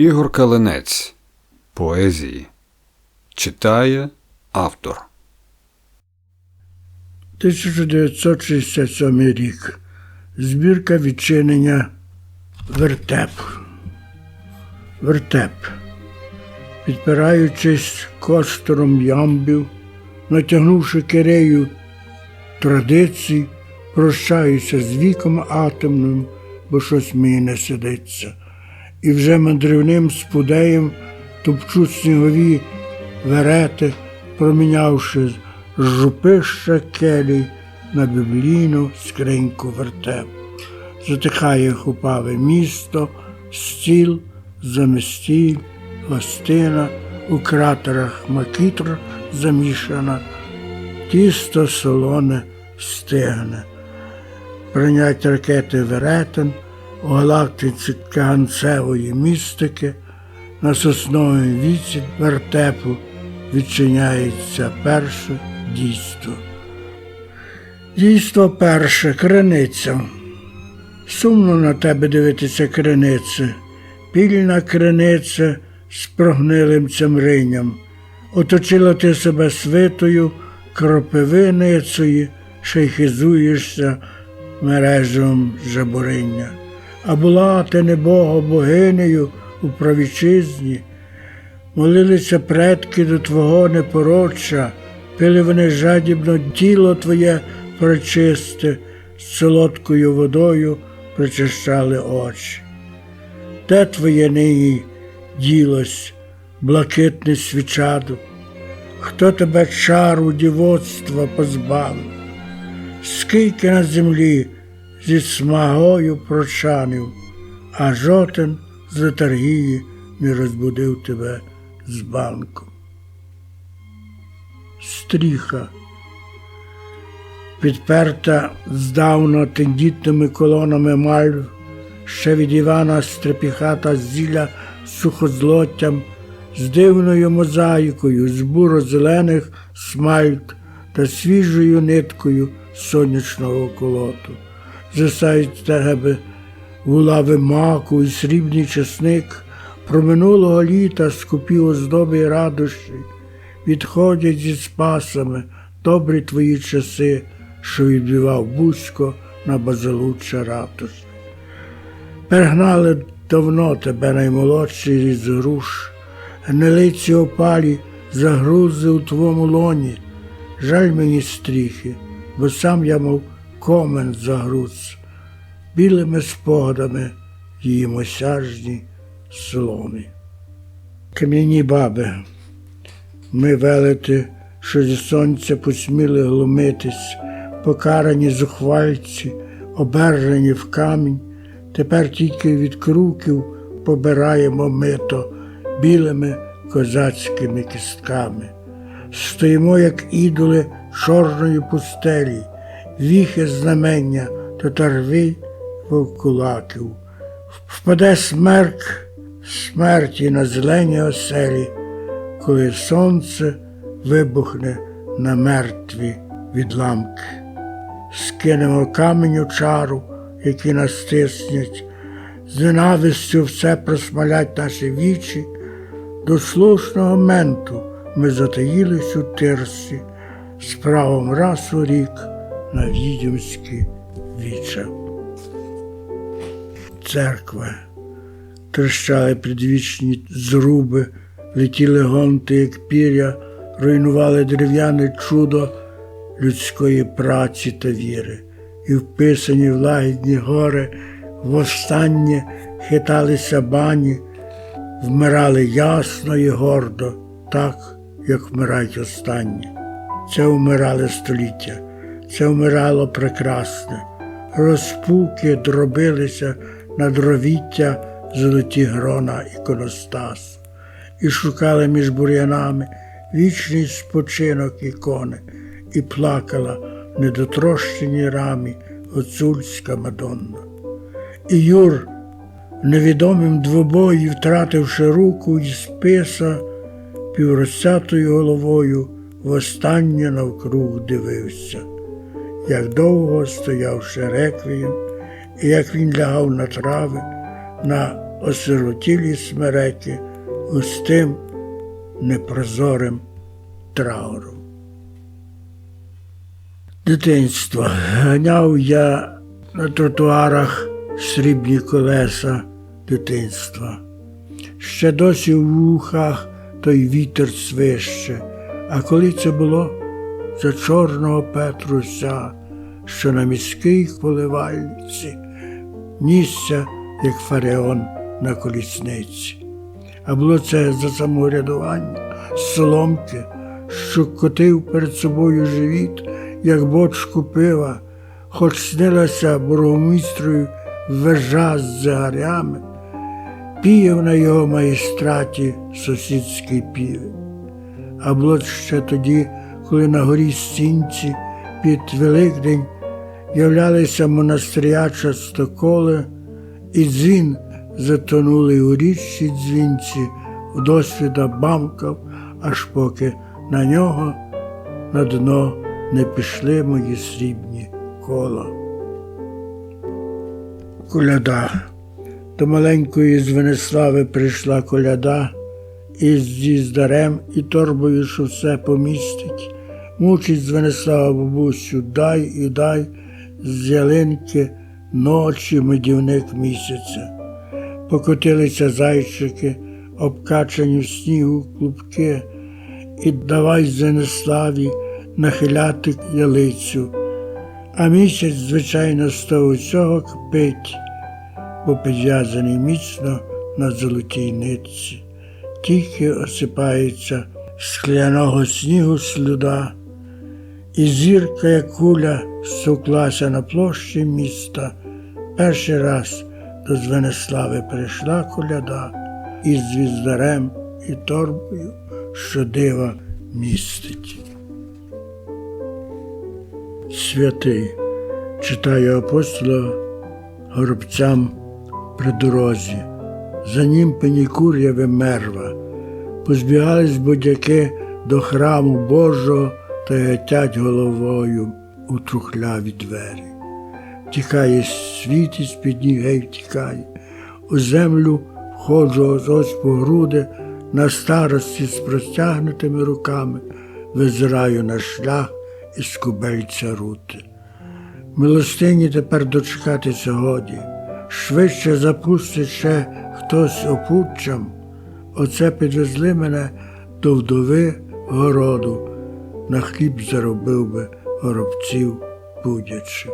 Ігор Калинець. Поезії. Читає автор. 1967 рік. Збірка відчинення вертеп. Вертеп. Підпираючись костором ямбів, натягнувши кирею традицій, прощаюся з віком атомним, бо щось мені не сидиться. І вже мандрівним спудеєм топчу снігові верети, промінявши жупища келій на біблійну скриньку вертеп. Затихає хупаве місто, стіл, замістіль, гостина, у кратерах макітр замішана, тісто солоне стигне. Прийнять ракети веретен у галактиці каганцевої містики, на сосновому віці вертепу відчиняється перше дійство. Дійство перше криниця. Сумно на тебе дивитися кринице, пільна криниця з прогнилим цемриням. Оточила ти себе свитою, кропивиницею, ще й мережем жабуриння. А була ти не Бога богинею у правічизні, молилися предки до Твого непороча, пили вони жадібно тіло Твоє прочисте, з солодкою водою причищали очі. Де Твоє нині ділось, блакитне свічадо? Хто тебе чару дівоцтва позбавив? Скільки на землі зі смагою прочанив, а жоден з летаргії не розбудив тебе з банку. Стріха, підперта здавна тендітними колонами мальв, ще від Івана стрепіхата зілля сухозлоттям, з дивною мозаїкою, з буро-зелених смальт та свіжою ниткою сонячного колоту. Засають тебе гулави маку і срібний чесник, про минулого літа скупі оздоби й радощі, відходять зі спасами добрі твої часи, що відбивав бузько на базалуччя ратуші. Перегнали давно тебе наймолодший різ груш, гнилиці опалі загрузи у твому лоні. Жаль мені стріхи, бо сам я, мов комен загруз, білими спогадами її мосяжні соломи. Кам'яні баби, ми велети, що зі сонця посміли глумитись, покарані зухвальці, обержені в камінь, тепер тільки від круків побираємо мито білими козацькими кістками. Стоїмо, як ідоли чорної пустелі, віхи знамення татарви вовкулаків. Впаде смерк смерті на зелені оселі, коли сонце вибухне на мертві відламки. Скинемо каменю чару, які нас стиснять, з ненавистю все просмалять наші вічі, до слушного менту ми затаїлись у тирсі, з правом раз у рік на відьомські віча. Церква трещали предвічні зруби, летіли гонти, як пір'я, руйнували дерев'яне чудо людської праці та віри, і вписані в лагідні гори, востаннє хиталися бані, вмирали ясно і гордо, так, як вмирають останні. Це вмирали століття, це вмирало прекрасне, розпуки дробилися на дровіття золоті грона іконостас, і шукали між бур'янами вічний спочинок ікони, і плакала в недотрощеній рамі гуцульська Мадонна. І Юр, в невідомім двобої, втративши руку і списа, піврозцятою головою востаннє навкруг дивився, як довго стояв ще реквієм, і як він лягав на трави, на осиротілі смереки густим непрозорим трауром. Дитинство. Ганяв я на тротуарах срібні колеса дитинства. Ще досі в вухах той вітер свище, а коли це було за чорного Петруся, що на міській поливальниці нісся, як фареон на колісниці. А було це за самоврядування, соломки, що котив перед собою живіт, як бочку пива, хоч снилася бургомістрою вежа з загарями, піяв на його майстраті сусідський півень. А було ще тоді, коли на горі Сінці під Великдень являлися монастиря частоколи, і дзвін затонули у річці дзвінці, в досвіда бамкав, аж поки на нього на дно не пішли мої срібні кола. Коляда. До маленької Звенислави прийшла коляда із зіздарем і торбою, що все помістить. Мучить Звенислава бабусю, дай і дай з ялинки ночі медівник місяця. Покотилися зайчики, обкачані в снігу клубки, і давай Звениславі нахиляти ялицю. А місяць, звичайно, з того всього кпить, бо підв'язаний міцно на золотій нитці. Тільки осипається скляного снігу слюда, і зірка, як куля, суклася на площі міста. Перший раз до Звенислави прийшла коляда із звіздарем і торбою, що дива містить. Святий читаю апостола горобцям при дорозі. За ним пенікур'яве мерва. Позбігались будяки до храму Божого гетять головою у трухляві двері. Тікає світ із під ніг гей втікає. У землю входжу ось по груди, на старості з простягнутими руками визираю на шлях із кубельця рути. Милостині тепер дочекатися годі, швидше запустить ще хтось опутчам. Оце підвезли мене до вдови городу, на хліб заробив би горобців будячи.